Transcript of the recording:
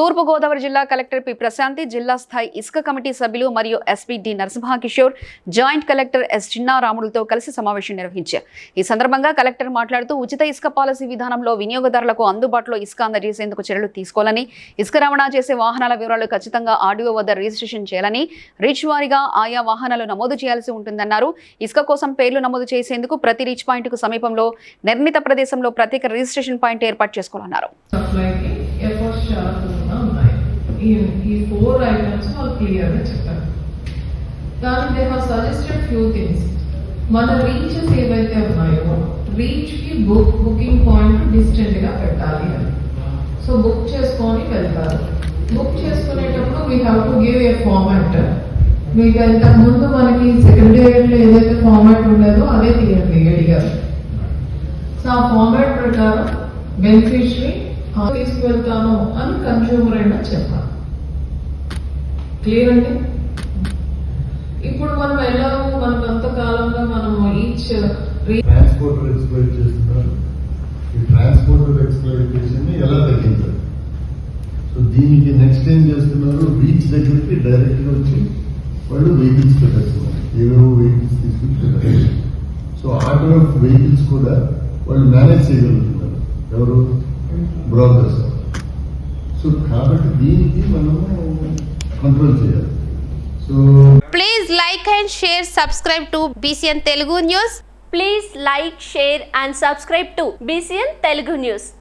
తూర్పుగోదావరి జిల్లా collector P Prashanti జిల్లా స్థాయి ఇసుక కమిటీ సభ్యులు మరియు SP D Narasimhakishore joint collector S చిన్నారాములతో కలిసి సమావేశం నిర్వహించారు. ఈ సందర్భంగా కలెక్టర్ మాట్లాడుతూ ఉచిత ఇసుక పాలసీ విధానంలో వినియోగదారులకు అందుబాటులో ఇసుక అందజేసేందుకు చర్యలు తీసుకోవాలని ఇసుక రవాణా చేసే వాహనాల వివరాలు ఖచ్చితంగా ఆడియో వద్ద రిజిస్ట్రేషన్ చేయాలని రీచ్ వారీగా ఆయా వాహనాలు నమోదు చేయాల్సి ఉంటుందన్నారు. ఇసుక కోసం పేర్లు నమోదు చేసేందుకు ప్రతి రీచ్ పాయింట్కు సమీపంలో నిర్ణీత ప్రదేశంలో ప్రత్యేక రిజిస్ట్రేషన్ పాయింట్ ఏర్పాటు చేసుకోవాలన్నారు. సప్లైకి ఎఫర్ట్స్ చాలా తక్కువగా ఉన్నాయి ఈ ఈ ఫోర్ ఐటమ్స్ వాళ్ళు క్లియర్గా చెప్పారు కానీ they have suggested few things మన రీచెస్ ఏవైతే ఉన్నాయో రీచ్ కి బుక్ బుకింగ్ పాయింట్ డిస్టెంట్ గా పెట్టాలి అని సో బుక్ చేసుకొని వెళ్తారు బుక్ చేసుకునేటప్పుడు we have to give a format మీకు ఇంతకు ముందు మనకి సెక్రటేరియట్లో ఏదైతే ఫార్మాట్ ఉండేదో అదే తీయండి ఏడిగారు సో ఆ ఫార్మాట్ ప్రకారం బెనిఫిషరీ తీసుకువెళ్తాను అని కన్జ్యూమర్ అయినా చెప్పాలి. క్లియర్ అండి? ఇప్పుడు మనం ఎలాగో మన కొంతకాలంగా మనం ఈచ్ ట్రాన్స్పోర్టర్ ఎక్స్ప్లెయిన్ చేస్తున్నారు. ఈ ట్రాన్స్పోర్టర్ ఎక్స్ప్లెయిన్ ఎలా తగ్గించాలి? సో దీనికి నెక్స్ట్ ఏం చేస్తున్నారు? బీచ్ దగ్గరికి డైరెక్ట్గా వచ్చి వాళ్ళు వెహికల్స్ పెట్టేస్తున్నారు ఏవేవో వెహికల్స్ తీసుకుని పెట్టేస్తున్నారు సో ఆర్డర్ ఆఫ్ వెహికల్స్ కూడా వాళ్ళు మేనేజ్ చేయగలుగుతున్నారు. ఎవరు? బ్రోకర్స్ సో కాబట్టి దీనికి మనము కంట్రోల్ చేయాలి so Please like and share, subscribe to BCN Telugu News. Please like, share and subscribe to BCN Telugu News.